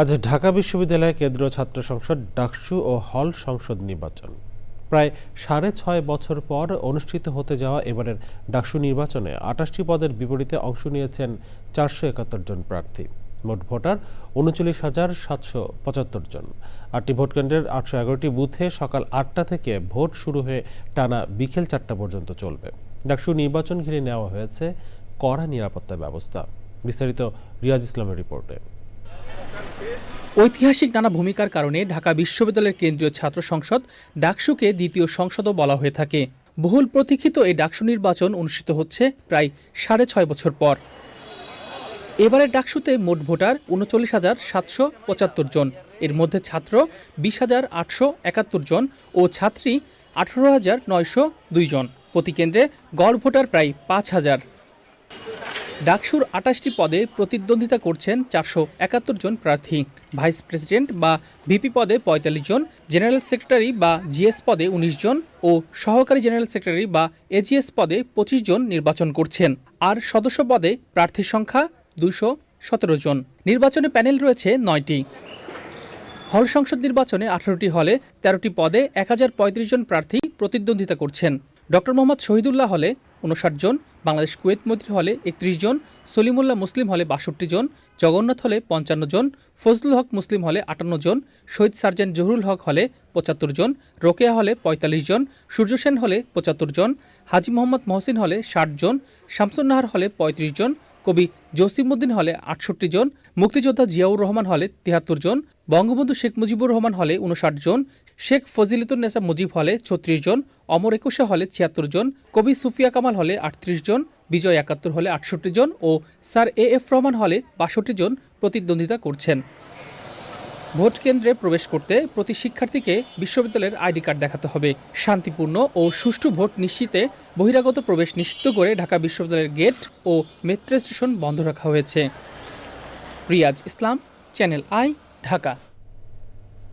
আজ ঢাকা বিশ্ববিদ্যালয় কেন্দ্রীয় ছাত্র সংসদ ডাকসু ও হল সংসদ নির্বাচন। প্রায় সাড়ে ছয় বছর পর অনুষ্ঠিত হতে যাওয়া এবারের ডাকসু নির্বাচনে আটাশটি পদের বিপরীতে অংশ নিয়েছেন চারশো একাত্তর জন প্রার্থী। মোট ভোটার উনচল্লিশ হাজার সাতশো পঁচাত্তর জন। আটটি ভোটকেন্দ্রের আটশো এগারোটি বুথে সকাল আটটা থেকে ভোট শুরু হয়ে টানা বিকেল চারটা পর্যন্ত চলবে। ডাকসু নির্বাচন ঘিরে নেওয়া হয়েছে কড়া নিরাপত্তা ব্যবস্থা। বিস্তারিত রিয়াজ ইসলামের রিপোর্টে। ঐতিহাসিক নানা ভূমিকার কারণে ঢাকা বিশ্ববিদ্যালয়ের কেন্দ্রীয় ছাত্র সংসদ ডাকসুকে দ্বিতীয় সংসদও বলা হয়ে থাকে। বহুল প্রতীক্ষিত এই ডাকসু নির্বাচন অনুষ্ঠিত হচ্ছে প্রায় সাড়ে ছয় বছর পর। এবারের ডাকসুতে মোট ভোটার উনচল্লিশ হাজার সাতশো পঁচাত্তর জন। এর মধ্যে ছাত্র বিশ হাজার আটশো একাত্তর জন ও ছাত্রী আঠারো হাজার নয়শো দুই জন। প্রতি কেন্দ্রে গড় ভোটার প্রায় পাঁচ হাজার। ডাকসুর আটাশটি পদে প্রতিদ্বন্দ্বিতা করছেন চারশো একাত্তর জন প্রার্থী। ভাইস প্রেসিডেন্ট বা ভিপি পদে পঁয়তাল্লিশ জন, জেনারেল সেক্রেটারি বা জিএস পদে উনিশ জন ও সহকারী জেনারেল সেক্রেটারি বা এজিএস পদে পঁচিশ জন নির্বাচন করছেন। আর সদস্য পদে প্রার্থীর সংখ্যা দুশো সতেরো জন। নির্বাচনে প্যানেল রয়েছে নয়টি। হল সংসদ নির্বাচনে আঠারোটি হলে তেরোটি পদে এক হাজার পঁয়ত্রিশ জন প্রার্থী প্রতিদ্বন্দ্বিতা করছেন। ডক্টর মোহাম্মদ শহীদুল্লাহ হলে উনষাট জন, বাংলাদেশ কুয়েত মৈত্রী হলে একত্রিশ জন, সলিমুল্লাহ মুসলিম হলে বাষট্টি জন, জগন্নাথ হলে পঞ্চান্ন জন, ফজলুল হক মুসলিম হলে আটান্ন জন, শহীদ সার্জেন্ট জহুরুল হক হলে পঁচাত্তর জন, রোকেয়া হলে পঁয়তাল্লিশ জন, সূর্য সেন হলে পঁচাত্তর জন, হাজি মোহাম্মদ মহসিন হলে ষাট জন, শামসুন্নাহার হলে পঁয়ত্রিশ জন কবি জসিমউদ্দিন হলে আটষট্টি জন, মুক্তিযোদ্ধা জিয়াউর রহমান হলে তিয়াত্তর জন, বঙ্গবন্ধু শেখ মুজিবুর রহমান হলে উনষাট জন, শেখ ফজিলতুন্নেসা মুজিব হলে ছত্রিশ জন, অমর একুশে হলে ছিয়াত্তর জন, কবি সুফিয়া কামাল হলে আটত্রিশ জন, বিজয় একাত্তর হলে আটষট্টি জন ও স্যার এ এফ রহমান হলে বাষট্টি জন প্রতিদ্বন্দ্বিতা করছেন। ভোট কেন্দ্রে প্রবেশ করতে প্রতি শিক্ষার্থীকে বিশ্ববিদ্যালয়ের আইডি কার্ড দেখাতে হবে। শান্তিপূর্ণ ও সুষ্ঠু ভোট নিশ্চিতে বহিরাগত প্রবেশ নিশ্চিত করে ঢাকা বিশ্ববিদ্যালয়ের গেট ও মেট্রো স্টেশন বন্ধ রাখা হয়েছে। Riaz Islam, channel I, Dhaka.